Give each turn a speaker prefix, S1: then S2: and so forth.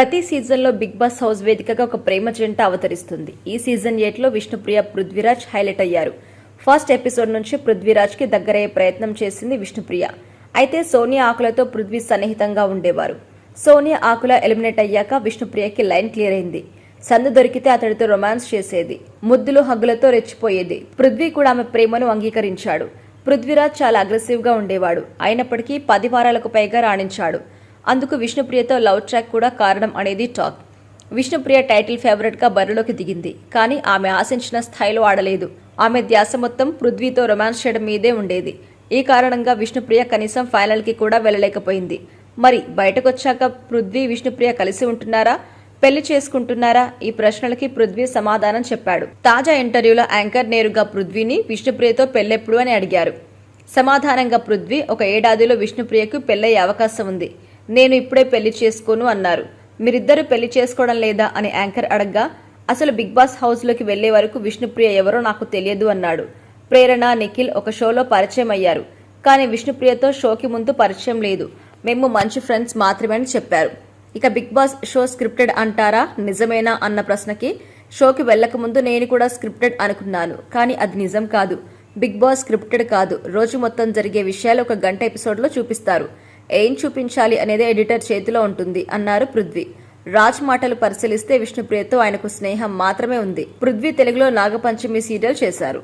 S1: ప్రతి సీజన్లో big boss house వేదికగా ఒక ప్రేమ జంట అవతరిస్తుంది. ఈ సీజన్ ఎయిట్లో విష్ణుప్రియ పృథ్వీరాజ్ హైలైట్ అయ్యారు. ఫస్ట్ ఎపిసోడ్ నుంచి పృథ్వీరాజ్కి దగ్గరయ్యే ప్రయత్నం చేసింది విష్ణుప్రియ. అయితే సోనియా ఆకులతో పృథ్వీ సన్నిహితంగా ఉండేవారు. సోనియా ఆకుల ఎలిమినేట్ అయ్యాక విష్ణుప్రియకి లైన్ క్లియర్ అయింది. సందు దొరికితే అతడితో రొమాన్స్ చేసేది. ముద్దులు హగ్గులతో రెచ్చిపోయేది. పృథ్వీ కూడా ఆమె ప్రేమను అంగీకరించాడు. పృథ్వీరాజ్ చాలా అగ్రెసివ్గా ఉండేవాడు. అయినప్పటికీ పది వారాలకు పైగా రాణించాడు. అందుకు విష్ణుప్రియతో లవ్ ట్రాక్ కూడా కారణం అనేది టాక్. విష్ణుప్రియ టైటిల్ ఫేవరెట్గా బరిలోకి దిగింది కానీ ఆమె ఆశించిన స్థాయిలో ఆడలేదు. ఆమె ధ్యాస మొత్తం పృథ్వీతో రొమాన్స్ చేయడం మీదే ఉండేది. ఈ కారణంగా విష్ణుప్రియ కనీసం ఫైనల్కి కూడా వెళ్ళలేకపోయింది. మరి బయటకొచ్చాక పృథ్వీ విష్ణుప్రియ కలిసి ఉంటున్నారా? పెళ్ళి చేసుకుంటున్నారా? ఈ ప్రశ్నలకి పృథ్వీ సమాధానం చెప్పాడు. తాజా ఇంటర్వ్యూలో యాంకర్ నేరుగా పృథ్వీని విష్ణుప్రియతో పెళ్ళెప్పుడు అని అడిగారు. సమాధానంగా పృథ్వీ ఒక ఏడాదిలో విష్ణుప్రియకు పెళ్ళయ్యే అవకాశం ఉంది. నేను ఇప్పుడే పెళ్ళి చేసుకోను అన్నారు. మీరిద్దరు పెళ్ళి చేసుకోవడం లేదా? అని యాంకర్ అడగ్గా అసలు బిగ్ బాస్ హౌస్లోకి వెళ్ళే వరకు విష్ణుప్రియ ఎవరో నాకు తెలియదు అన్నాడు. ప్రేరణ నిఖిల్ ఒక షోలో పరిచయం అయ్యారు. కానీ విష్ణుప్రియతో షోకి ముందు పరిచయం లేదు. మేము మంచి ఫ్రెండ్స్ మాత్రమే అని చెప్పారు. ఇక బిగ్ బాస్ షో స్క్రిప్టెడ్ అంటారా? నిజమేనా? అన్న ప్రశ్నకి షోకి వెళ్ళకముందు నేను కూడా స్క్రిప్టెడ్ అనుకున్నాను. కానీ అది నిజం కాదు. బిగ్ బాస్ స్క్రిప్టెడ్ కాదు. రోజు మొత్తం జరిగే విషయాలు ఒక గంట ఎపిసోడ్లో చూపిస్తారు. ఏం చూపించాలి అనేది ఎడిటర్ చేతిలో ఉంటుంది అన్నారు పృథ్వీ. రాజ్ మాటలు పరిశీలిస్తే విష్ణుప్రియతో ఆయనకు స్నేహం మాత్రమే ఉంది. పృథ్వీ తెలుగులో నాగపంచమి సీరియల్ చేశారు.